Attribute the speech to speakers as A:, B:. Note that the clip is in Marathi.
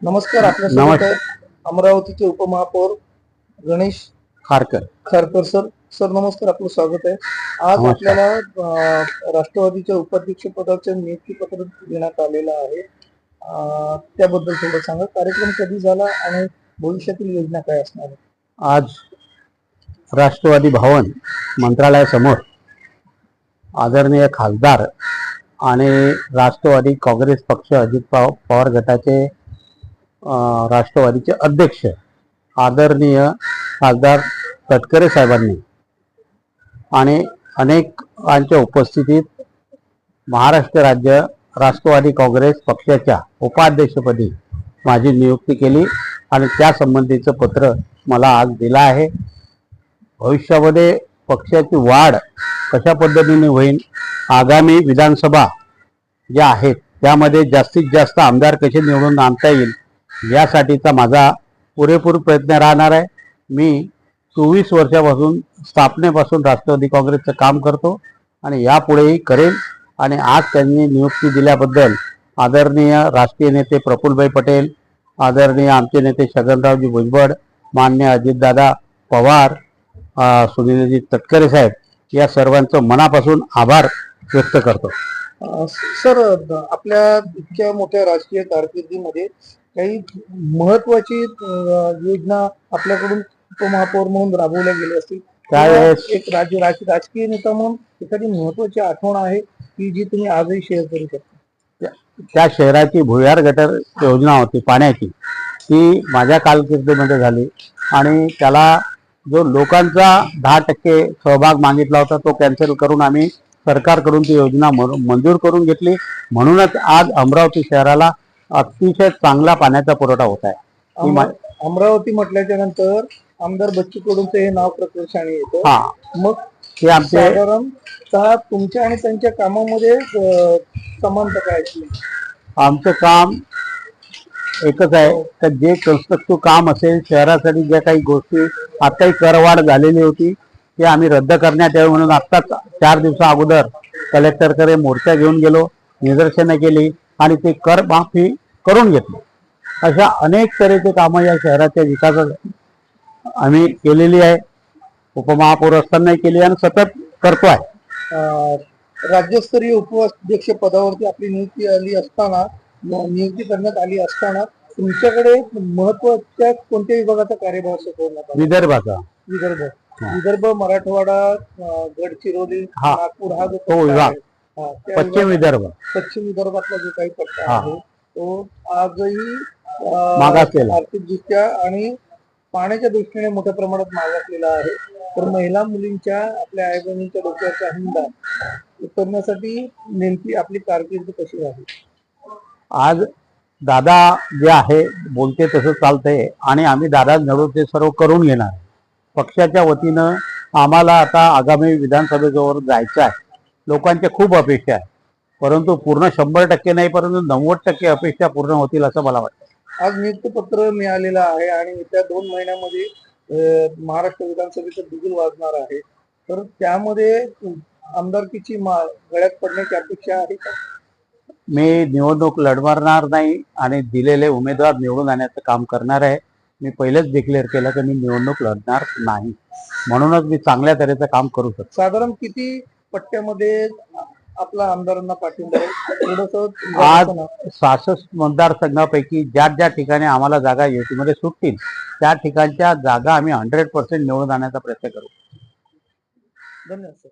A: नमस्कार आपल्या
B: नमस्कार.
A: अमरावतीचे उपमहापौर गणेश
B: खारकर
A: खारकर सर सर नमस्कार आपलं स्वागत आहे आज
B: नमस्कार.
A: आपल्याला अं, राष्ट्रवादीच्या उपाध्यक्ष पदाचं नियुक्तीपत्र देण्यात आलेलं आहे अं, त्याबद्दल थोडं सांगा कार्यक्रम कधी झाला आणि भविष्यातील योजना काय असणार आहे?
B: आज राष्ट्रवादी भवन मंत्रालयासमोर आदरणीय खासदार आणि राष्ट्रवादी काँग्रेस पक्ष अजित पव- पवार गटाचे राष्ट्रवादीचे अध्यक्ष आदरणीय खासदार तटकरे साहेबांनी आणि अनेकांच्या उपस्थितीत महाराष्ट्र राज्य राष्ट्रवादी काँग्रेस पक्षाच्या उपाध्यक्षपदी माझी नियुक्ती केली आणि त्या संबंधीचं पत्र मला आज दिलं आहे. भविष्यामध्ये पक्षाची वाढ कशा पद्धतीने होईल आगामी विधानसभा ज्या आहेत त्यामध्ये जास्तीत जास्त आमदार कसे निवडून आणता येईल यासाठीचा माझा पुरेपूर प्रयत्न राहणार आहे. मी चोवीस वर्षापासून स्थापनेपासून राष्ट्रवादी काँग्रेसचं काम करतो आणि यापुढेही करेल आणि आज त्यांनी नियुक्ती दिल्याबद्दल आदरणीय राष्ट्रीय नेते प्रफुल्लभाई पटेल आदरणीय आमचे नेते छगनरावजी भुजबळ मान्य अजितदादा पवार सुनीलजी तटकरे साहेब या सर्वांचं मनापासून आभार व्यक्त करतो.
A: सर आपल्या इतक्या मोठ्या राजकीय कारकिर्दीमध्ये काही महत्वाची योजना आपल्याकडून उपमहापौर म्हणून राबवल्या गेल्या असतील.
B: त्यावेळेस
A: एक राज्य राज- राजकीय नेता म्हणून एखादी महत्वाची आठवण आहे की जी तुम्ही आजही शेअर करू शकता.
B: त्या शहराची भुयार गटर योजना होती पाण्याची. ती माझ्या कारकिर्दीमध्ये झाली. आणि त्याला जो लोकांचा दहा टक्के सहभाग मागितला होता तो कॅन्सल करून आम्ही सरकारकडून ती योजना मंजूर करून घेतली. म्हणूनच आज अमरावती शहराला अतिशय चांगला पाण्याचा पुरवठा होत आहे. ही
A: अमरावती म्हटल्याच्या नंतर आमदार बच्चू कडूंचं हे नाव प्रकर्षाने येतं.
B: हा.
A: मग
B: ते आमचे
A: साधारणतः तुमच्या आणि त्यांच्या कामामध्ये समानता काय
B: आमचं काम एकच आहे तर जे कन्स्ट्रक्टिव्ह काम असेल शहरासाठी ज्या काही गोष्टी आताही करवाढ झालेली होती ते आम्ही रद्द करण्यात यावी म्हणून आत्ताच चार दिवसा अगोदर कलेक्टरकडे मोर्चा घेऊन गेलो निदर्शनं केली आणि ते कर माफी करून घेतली अशा अनेक तऱ्हेचे कामं या शहराच्या विकासासाठी आम्ही केलेली आहे उपमहापौर असतानाही केली आणि सतत करतो आहे
A: राज्यस्तरीय उपाध्यक्ष पदावरती आपली नियुक्ती आली असताना नियुक्ती करण्यात आली असताना तुमच्याकडे महत्त्वाच्या कोणत्या विभागाचा कार्यभार सोपवण्यात
B: विदर्भाचा
A: विदर्भ. विदर्भ मराठवाडा गडचिरोली. नागपूर हा जो
B: विभाग. पश्चिम विदर्भ
A: पश्चिम विदर्भातला जो काही पट्टा. आहे तो आजही
B: मागासलेला.
A: आर्थिकदृष्ट्या आणि पाण्याच्या दृष्टीने मोठ्या प्रमाणात मागासलेला आहे. तर महिला मुलींच्या आपल्या आई बहिणींच्या डोक्याचा हिंदा उतरण्यासाठी नेमकी आपली कारकीर्द कशी आहे?
B: आज दादा जे आहे बोलते तसं चालतंय आणि आम्ही दादा नडू ते सर्व करून घेणार. पक्षाच्या वतीनं आम्हाला आता आगामी विधानसभेजवळ जायचं आहे. लोकांच्या खूप अपेक्षा आहे. परंतु पूर्ण शंभर टक्के नाही परंतु नव्वद टक्के अपेक्षा पूर्ण होतील असं मला वाटतं.
A: आज नियुक्तीपत्र मिळालेलं आहे आणि येत्या दोन महिन्यामध्ये महाराष्ट्र विधानसभेचं बिगुल वाजणार आहे. तर त्यामध्ये आमदारकीची मा- गळ्यात पडण्याची अपेक्षा आहे का?
B: मी निवडणूक लढवणार नाही आणि दिलेले उमेदवार निवडून आणण्याचं काम करणार आहे. मी पहिलेच डिक्लेअर केलं की मी निवडणूक लढणार नाही. म्हणूनच मी चांगल्या तऱ्हेचं काम करू शकतो.
A: साधारण किती पट्ट्यामध्ये आपला आमदारांना पाठिंबा थोडस
B: आज सहासष्ट मतदारसंघापैकी ज्या ज्या ठिकाणी आम्हाला जागा युतीमध्ये सुटतील त्या ठिकाणच्या जागा आम्ही हंड्रेड पर्सेंट निवडून आणण्याचा प्रयत्न करू.
A: धन्यवाद सर.